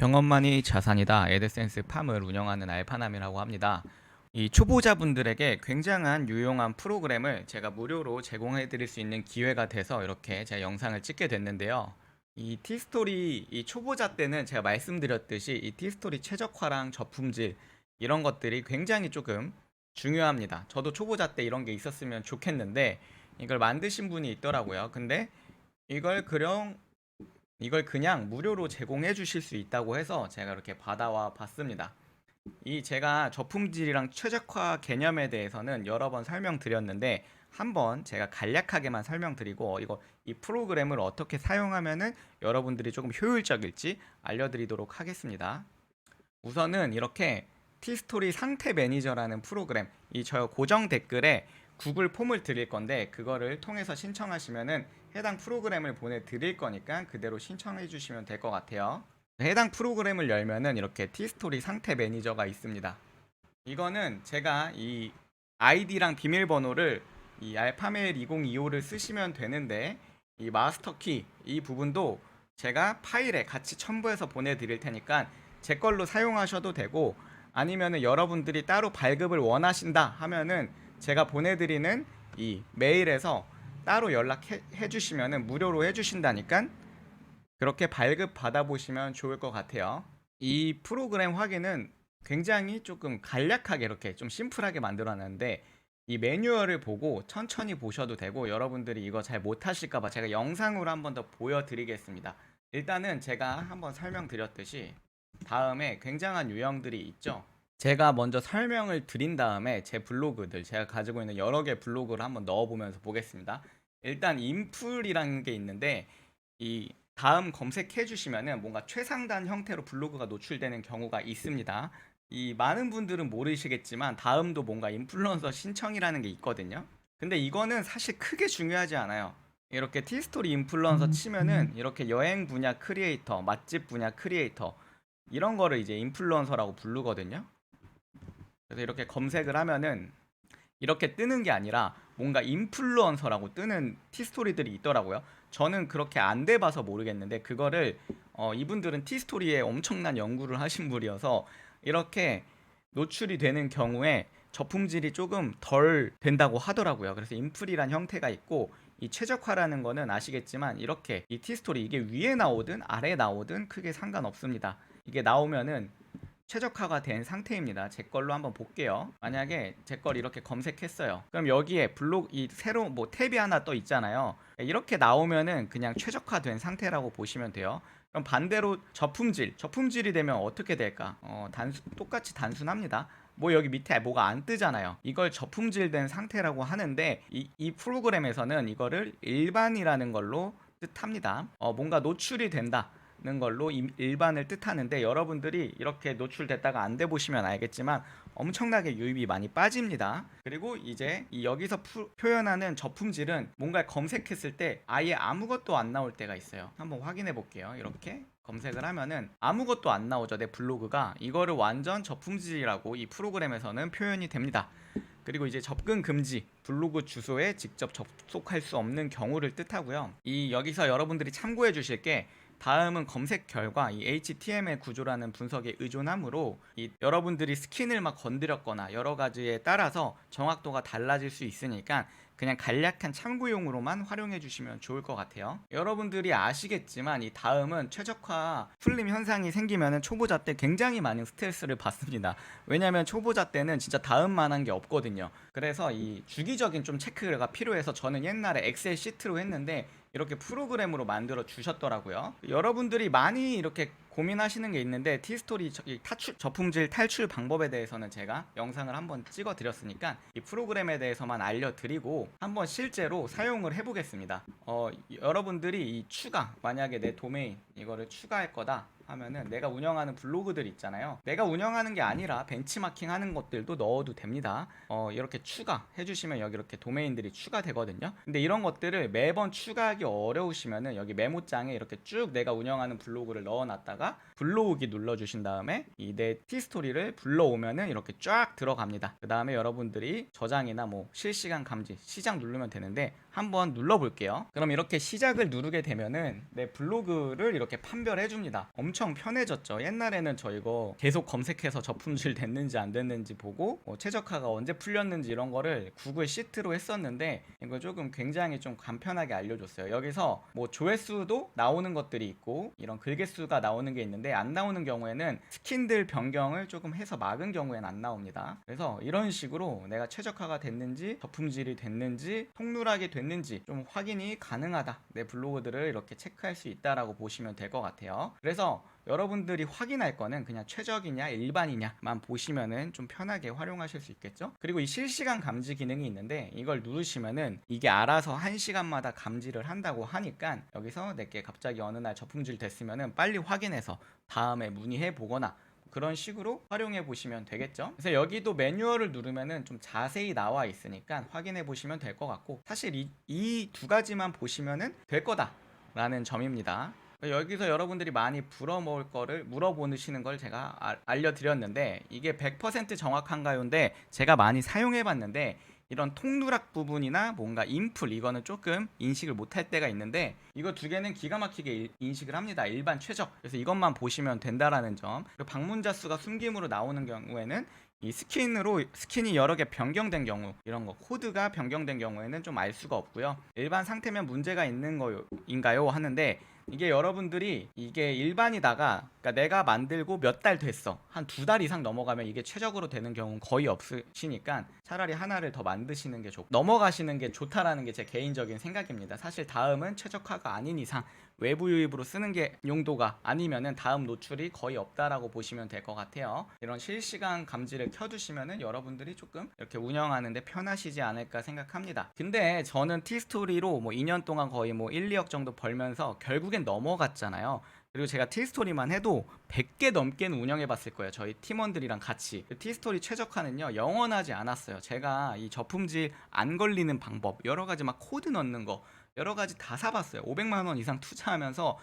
경험만이 자산이다. 에드센스 팜을 운영하는 알파남이라고 합니다. 이 초보자분들에게 굉장한 유용한 프로그램을 제가 무료로 제공해 드릴 수 있는 기회가 돼서 이렇게 제가 영상을 찍게 됐는데요. 이 티스토리 이 초보자 때는 제가 말씀드렸듯이 이 티스토리 최적화랑 저품질 이런 것들이 굉장히 조금 중요합니다. 저도 초보자 때 이런 게 있었으면 좋겠는데 이걸 만드신 분이 있더라고요. 근데 이걸 그냥 이걸 그냥 무료로 제공해 주실 수 있다고 해서 제가 이렇게 받아와 봤습니다. 이 제가 저품질이랑 최적화 개념에 대해서는 여러 번 설명드렸는데 한번 제가 간략하게만 설명드리고 이거 이 프로그램을 어떻게 사용하면은 여러분들이 조금 효율적일지 알려드리도록 하겠습니다. 우선은 이렇게 티스토리 상태 매니저라는 프로그램 이 저 고정 댓글에 구글 폼을 드릴 건데 그거를 통해서 신청하시면은 해당 프로그램을 보내드릴 거니까 그대로 신청해 주시면 될 것 같아요. 해당 프로그램을 열면은 이렇게 티스토리 상태 매니저가 있습니다. 이거는 제가 이 아이디랑 비밀번호를 이 알파메일 2025를 쓰시면 되는데 이 마스터 키 이 부분도 제가 파일에 같이 첨부해서 보내드릴 테니까 제 걸로 사용하셔도 되고 아니면은 여러분들이 따로 발급을 원하신다 하면은 제가 보내드리는 이 메일에서 따로 연락해 해 주시면은 무료로 해주신다니까 그렇게 발급 받아보시면 좋을 것 같아요. 이 프로그램 확인은 굉장히 조금 간략하게 이렇게 좀 심플하게 만들어놨는데 이 매뉴얼을 보고 천천히 보셔도 되고 여러분들이 이거 잘 못하실까봐 제가 영상으로 한 번 더 보여드리겠습니다. 일단은 제가 한번 설명드렸듯이 다음에 굉장한 유형들이 있죠. 제가 먼저 설명을 드린 다음에 제 블로그들 제가 가지고 있는 여러 개 블로그를 한번 넣어보면서 보겠습니다. 일단 인풀이라는 게 있는데 이 다음 검색해 주시면은 뭔가 최상단 형태로 블로그가 노출되는 경우가 있습니다. 이 많은 분들은 모르시겠지만 다음도 뭔가 인플루언서 신청이라는 게 있거든요. 근데 이거는 사실 크게 중요하지 않아요. 이렇게 티스토리 인플루언서 치면은 이렇게 여행 분야 크리에이터, 맛집 분야 크리에이터 이런 거를 이제 인플루언서라고 부르거든요. 그래서 이렇게 검색을 하면은 이렇게 뜨는 게 아니라 뭔가 인플루언서라고 뜨는 티스토리들이 있더라고요. 저는 그렇게 안 돼봐서 모르겠는데 그거를 어, 이분들은 티스토리에 엄청난 연구를 하신 분이어서 이렇게 노출이 되는 경우에 저품질이 조금 덜 된다고 하더라고요. 그래서 인플이란 형태가 있고 이 최적화라는 거는 아시겠지만 이렇게 이 티스토리 이게 위에 나오든 아래 나오든 크게 상관없습니다. 이게 나오면은 최적화가 된 상태입니다. 제 걸로 한번 볼게요. 만약에 제 걸 이렇게 검색했어요. 그럼 여기에 블록 이 새로 뭐 탭이 하나 떠 있잖아요. 이렇게 나오면은 그냥 최적화된 상태라고 보시면 돼요. 그럼 반대로 저품질, 저품질이 되면 어떻게 될까? 어, 단순 똑같이 단순합니다. 뭐 여기 밑에 뭐가 안 뜨잖아요. 이걸 저품질된 상태라고 하는데 이, 이 프로그램에서는 이거를 일반이라는 걸로 뜻합니다. 어, 뭔가 노출이 된다. 는 걸로 임- 일반을 뜻하는데 여러분들이 이렇게 노출됐다가 안 돼 보시면 알겠지만 엄청나게 유입이 많이 빠집니다. 그리고 이제 이 여기서 푸- 표현하는 저품질은 뭔가 검색했을 때 아예 아무것도 안 나올 때가 있어요. 한번 확인해 볼게요. 이렇게 검색을 하면은 아무것도 안 나오죠. 내 블로그가 이거를 완전 저품질이라고 이 프로그램에서는 표현이 됩니다. 그리고 이제 접근 금지 블로그 주소에 직접 접속할 수 없는 경우를 뜻하고요. 이 여기서 여러분들이 참고해 주실 게 다음은 검색 결과 이 HTML 구조라는 분석에 의존하므로 이 여러분들이 스킨을 막 건드렸거나 여러 가지에 따라서 정확도가 달라질 수 있으니까 그냥 간략한 참고용으로만 활용해 주시면 좋을 것 같아요. 여러분들이 아시겠지만 이 다음은 최적화 풀림 현상이 생기면 초보자 때 굉장히 많은 스트레스를 받습니다. 왜냐하면 초보자 때는 진짜 다음 만한 게 없거든요. 그래서 이 주기적인 좀 체크가 필요해서 저는 옛날에 엑셀 시트로 했는데 이렇게 프로그램으로 만들어 주셨더라고요. 여러분들이 많이 이렇게 고민하시는 게 있는데 티스토리 탈출 저품질 탈출 방법에 대해서는 제가 영상을 한번 찍어 드렸으니까 이 프로그램에 대해서만 알려드리고 한번 실제로 사용을 해보겠습니다. 어, 여러분들이 이 추가 만약에 내 도메인 이거를 추가할 거다 하면은 내가 운영하는 블로그들 있잖아요. 내가 운영하는 게 아니라 벤치마킹 하는 것들도 넣어도 됩니다. 어, 이렇게 추가 해 주시면 여기 이렇게 도메인들이 추가되거든요. 근데 이런 것들을 매번 추가하기 어려우시면은 여기 메모장에 이렇게 쭉 내가 운영하는 블로그를 넣어놨다가 불러오기 눌러주신 다음에 이 내 티스토리를 불러오면은 이렇게 쫙 들어갑니다. 그 다음에 여러분들이 저장이나 뭐 실시간 감지 시작 누르면 되는데 한번 눌러볼게요. 그럼 이렇게 시작을 누르게 되면은 내 블로그를 이렇게 판별해 줍니다. 엄청 편해졌죠. 옛날에는 저 이거 계속 검색해서 저품질 됐는지 안 됐는지 보고 뭐 최적화가 언제 풀렸는지 이런 거를 구글 시트로 했었는데 이거 조금 굉장히 좀 간편하게 알려줬어요. 여기서 뭐 조회수도 나오는 것들이 있고 이런 글개수가 나오는 게 있는데 안 나오는 경우에는 스킨들 변경을 조금 해서 막은 경우에는 안 나옵니다. 그래서 이런 식으로 내가 최적화가 됐는지 저품질이 됐는지 통누락이 됐는지 좀 확인이 가능하다. 내 블로그들을 이렇게 체크할 수 있다라고 보시면 될 것 같아요. 그래서 여러분들이 확인할 거는 그냥 최적이냐 일반이냐만 보시면은 좀 편하게 활용하실 수 있겠죠. 그리고 이 실시간 감지 기능이 있는데 이걸 누르시면은 이게 알아서 한 시간마다 감지를 한다고 하니까 여기서 내게 갑자기 어느 날 저품질 됐으면은 빨리 확인해서 다음에 문의해 보거나 그런 식으로 활용해 보시면 되겠죠. 그래서 여기도 매뉴얼을 누르면은 좀 자세히 나와 있으니까 확인해 보시면 될 것 같고 사실 이 두 가지만 보시면은 될 거다 라는 점입니다. 여기서 여러분들이 많이 불어먹을 거를 물어보시는 걸 제가 아- 알려드렸는데 이게 100% 정확한가요인데 제가 많이 사용해봤는데 이런 통누락 부분이나 뭔가 인풀 이거는 조금 인식을 못할 때가 있는데 이거 두 개는 기가 막히게 일- 인식을 합니다. 일반 최적. 그래서 이것만 보시면 된다라는 점. 방문자 수가 숨김으로 나오는 경우에는 이 스킨으로 스킨이 여러 개 변경된 경우 이런 거 코드가 변경된 경우에는 좀 알 수가 없고요. 일반 상태면 문제가 있는 거인가요 하는데 이게 여러분들이 이게 일반이다가 그러니까 내가 만들고 몇 달 됐어. 한 두 달 이상 넘어가면 이게 최적으로 되는 경우는 거의 없으시니까 차라리 하나를 더 만드시는 게 좋고 넘어가시는 게 좋다라는 게 제 개인적인 생각입니다. 사실 다음은 최적화가 아닌 이상 외부 유입으로 쓰는 게 용도가 아니면은 다음 노출이 거의 없다라고 보시면 될 것 같아요. 이런 실시간 감지를 켜두시면은 여러분들이 조금 이렇게 운영하는데 편하시지 않을까 생각합니다. 근데 저는 티스토리로 뭐 2년 동안 거의 뭐 1, 2억 정도 벌면서 결국엔 넘어갔잖아요 그리고 제가 티스토리만 해도 100개 넘게는 운영해 봤을 거예요. 저희 팀원들이랑 같이. 그 티스토리 최적화는요, 영원하지 않았어요. 제가 이 저품질 안 걸리는 방법, 여러 가지 막 코드 넣는 거, 여러 가지 다 사봤어요. 500만 원 이상 투자하면서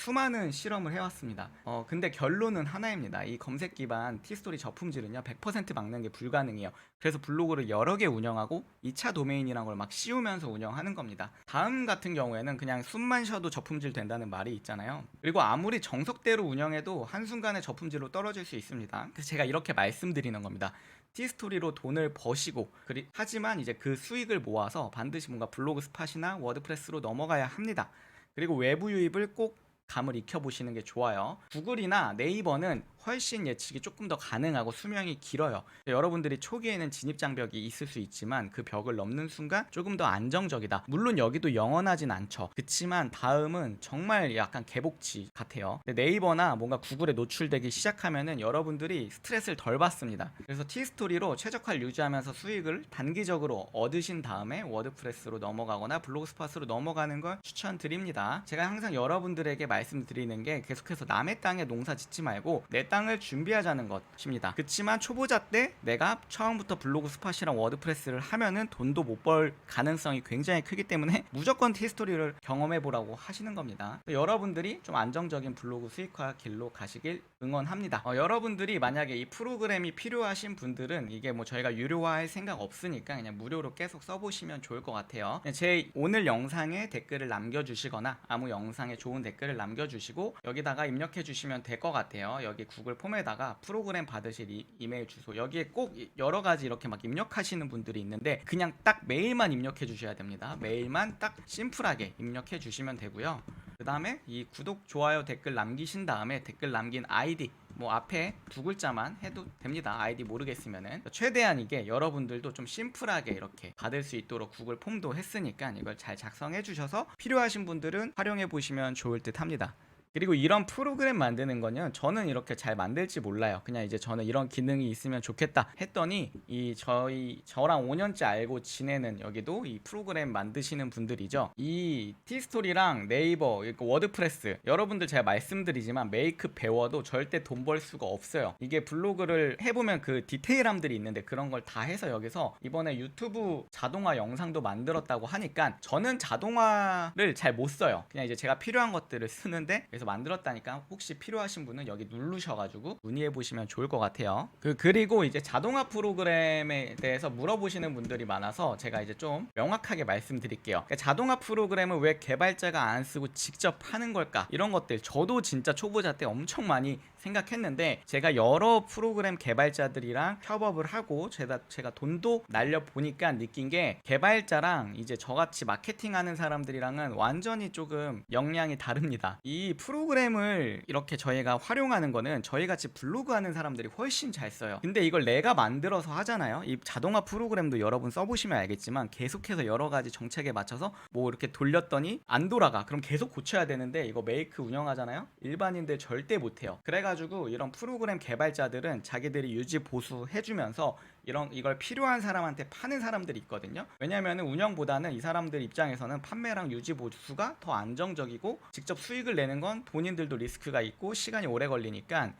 수많은 실험을 해왔습니다. 어, 근데 결론은 하나입니다. 이 검색 기반 티스토리 저품질은요, 100% 막는 게 불가능해요. 그래서 블로그를 여러 개 운영하고 2차 도메인이란 걸 막 씌우면서 운영하는 겁니다. 다음 같은 경우에는 그냥 숨만 쉬어도 저품질 된다는 말이 있잖아요. 그리고 아무리 정석대로 운영해도 한순간에 저품질로 떨어질 수 있습니다. 그래서 제가 이렇게 말씀드리는 겁니다. 티스토리로 돈을 버시고 그리, 하지만 이제 그 수익을 모아서 반드시 뭔가 블로그 스팟이나 워드프레스로 넘어가야 합니다. 그리고 외부 유입을 꼭 감을 익혀 보시는 게 좋아요. 구글이나 네이버는 훨씬 예측이 조금 더 가능하고 수명이 길어요. 여러분들이 초기에는 진입 장벽이 있을 수 있지만 그 벽을 넘는 순간 조금 더 안정적이다. 물론 여기도 영원하진 않죠. 그렇지만 다음은 정말 약간 개복치 같아요. 네이버나 뭔가 구글에 노출되기 시작하면은 여러분들이 스트레스를 덜 받습니다. 그래서 티스토리로 최적화를 유지하면서 수익을 단기적으로 얻으신 다음에 워드프레스로 넘어가거나 블로그 스팟으로 넘어가는 걸 추천드립니다. 제가 항상 여러분들에게 말씀드리는 게 계속해서 남의 땅에 농사 짓지 말고 내 땅을 준비하자는 것입니다. 그렇지만 초보자 때 내가 처음부터 블로그 스팟이랑 워드프레스를 하면은 돈도 못 벌 가능성이 굉장히 크기 때문에 무조건 티스토리를 경험해 보라고 하시는 겁니다. 여러분들이 좀 안정적인 블로그 수익화 길로 가시길 응원합니다. 어, 여러분들이 만약에 이 프로그램이 필요하신 분들은 이게 뭐 저희가 유료화할 생각 없으니까 그냥 무료로 계속 써보시면 좋을 것 같아요. 제 오늘 영상에 댓글을 남겨주시거나 아무 영상에 좋은 댓글을 남겨주시고 여기다가 입력해 주시면 될 것 같아요. 여기 구글 폼에다가 프로그램 받으실 이, 이메일 주소 여기에 꼭 여러 가지 이렇게 막 입력하시는 분들이 있는데 그냥 딱 메일만 입력해 주셔야 됩니다. 메일만 딱 심플하게 입력해 주시면 되고요. 그 다음에 이 구독, 좋아요, 댓글 남기신 다음에 댓글 남긴 아이디 뭐 앞에 두 글자만 해도 됩니다. 아이디 모르겠으면은 최대한 이게 여러분들도 좀 심플하게 이렇게 받을 수 있도록 구글 폼도 했으니까 이걸 잘 작성해 주셔서 필요하신 분들은 활용해 보시면 좋을 듯 합니다. 그리고 이런 프로그램 만드는 거는 저는 이렇게 잘 만들지 몰라요. 그냥 이제 저는 이런 기능이 있으면 좋겠다 했더니 이 저희 저랑 5년째 알고 지내는 여기도 이 프로그램 만드시는 분들이죠. 이 티스토리랑 네이버 이거 워드프레스 여러분들 제가 말씀드리지만 메이크 배워도 절대 돈 벌 수가 없어요. 이게 블로그를 해보면 그 디테일함들이 있는데 그런 걸 다 해서 여기서 이번에 유튜브 자동화 영상도 만들었다고 하니까 저는 자동화를 잘 못 써요. 그냥 이제 제가 필요한 것들을 쓰는데 그래서 만들었다니까 혹시 필요하신 분은 여기 누르셔가지고 문의해 보시면 좋을 것 같아요. 그 그리고 이제 자동화 프로그램에 대해서 물어보시는 분들이 많아서 제가 이제 좀 명확하게 말씀드릴게요. 그러니까 자동화 프로그램을 왜 개발자가 안 쓰고 직접 하는 걸까? 이런 것들 저도 진짜 초보자 때 엄청 많이 생각했는데 제가 여러 프로그램 개발자들이랑 협업을 하고 제가 제가 돈도 날려 보니까 느낀 게 개발자랑 이제 저같이 마케팅하는 사람들이랑은 완전히 조금 역량이 다릅니다. 이 프로그램을 이렇게 저희가 활용하는 거는 저희 같이 블로그 하는 사람들이 훨씬 잘 써요. 근데 이걸 내가 만들어서 하잖아요. 이 자동화 프로그램도 여러분 써보시면 알겠지만 계속해서 여러 가지 정책에 맞춰서 뭐 이렇게 돌렸더니 안 돌아가. 그럼 계속 고쳐야 되는데 이거 메이크 운영하잖아요. 일반인들 절대 못해요. 그래가 지고 이런 프로그램 개발자들은 자기들이 유지 보수 해주면서 이런 이걸 필요한 사람한테 파는 사람들이 있거든요. 왜냐하면 운영보다는 이 사람들 입장에서는 판매랑 유지 보수가 더 안정적이고 직접 수익을 내는 건 본인들도 리스크가 있고 시간이 오래 걸리니까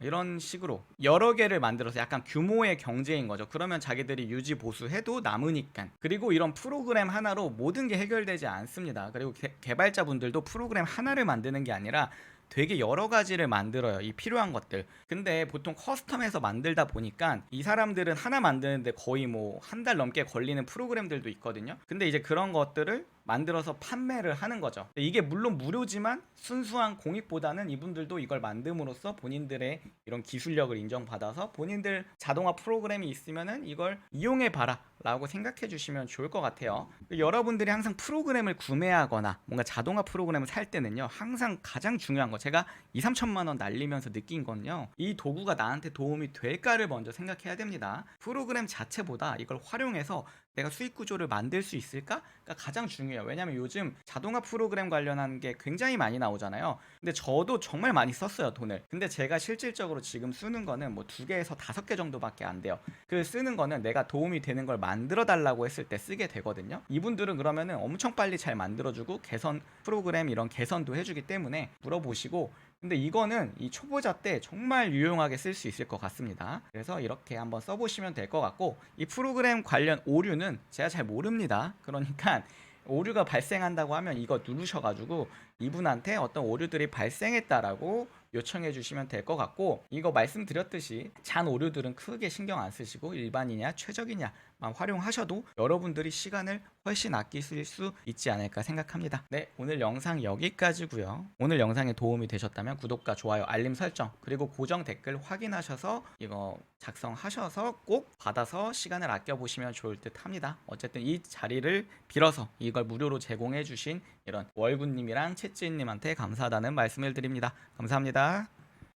이런 식으로 여러 개를 만들어서 약간 규모의 경제인 거죠. 그러면 자기들이 유지 보수해도 남으니까. 그리고 이런 프로그램 하나로 모든 게 해결되지 않습니다. 그리고 개, 개발자분들도 프로그램 하나를 만드는 게 아니라 되게 여러 가지를 만들어요. 이 필요한 것들. 근데 보통 커스텀해서 만들다 보니까 이 사람들은 하나 만드는데 거의 뭐 한 달 넘게 걸리는 프로그램들도 있거든요. 근데 이제 그런 것들을 만들어서 판매를 하는 거죠. 이게 물론 무료지만 순수한 공익보다는 이분들도 이걸 만듦으로써 본인들의 이런 기술력을 인정받아서 본인들 자동화 프로그램이 있으면은 이걸 이용해 봐라. 라고 생각해 주시면 좋을 것 같아요. 여러분들이 항상 프로그램을 구매하거나 뭔가 자동화 프로그램을 살 때는요, 항상 가장 중요한 거, 제가 2, 3천만 원 날리면서 느낀 건요, 이 도구가 나한테 도움이 될까를 먼저 생각해야 됩니다. 프로그램 자체보다 이걸 활용해서 내가 수익 구조를 만들 수 있을까가 가장 중요해요. 왜냐면 요즘 자동화 프로그램 관련한 게 굉장히 많이 나오잖아요. 근데 저도 정말 많이 썼어요, 돈을. 근데 제가 실질적으로 지금 쓰는 거는 뭐 두 개에서 다섯 개 정도밖에 안 돼요. 그 쓰는 거는 내가 도움이 되는 걸 만들어 달라고 했을 때 쓰게 되거든요. 이분들은 그러면은 엄청 빨리 잘 만들어주고 개선 프로그램 이런 개선도 해주기 때문에 물어보시고 근데 이거는 이 초보자 때 정말 유용하게 쓸 수 있을 것 같습니다. 그래서 이렇게 한번 써보시면 될 것 같고 이 프로그램 관련 오류는 제가 잘 모릅니다. 그러니까 오류가 발생한다고 하면 이거 누르셔가지고 이분한테 어떤 오류들이 발생했다라고 요청해 주시면 될 것 같고 이거 말씀드렸듯이 잔 오류들은 크게 신경 안 쓰시고 일반이냐 최적이냐만 활용하셔도 여러분들이 시간을 훨씬 아끼실 수 있지 않을까 생각합니다. 네, 오늘 영상 여기까지고요. 오늘 영상에 도움이 되셨다면 구독과 좋아요, 알림 설정 그리고 고정 댓글 확인하셔서 이거 작성하셔서 꼭 받아서 시간을 아껴 보시면 좋을 듯 합니다. 어쨌든 이 자리를 빌어서 이걸 무료로 제공해 주신 이런 월군님이랑 채찌님한테 감사하다는 말씀을 드립니다. 감사합니다.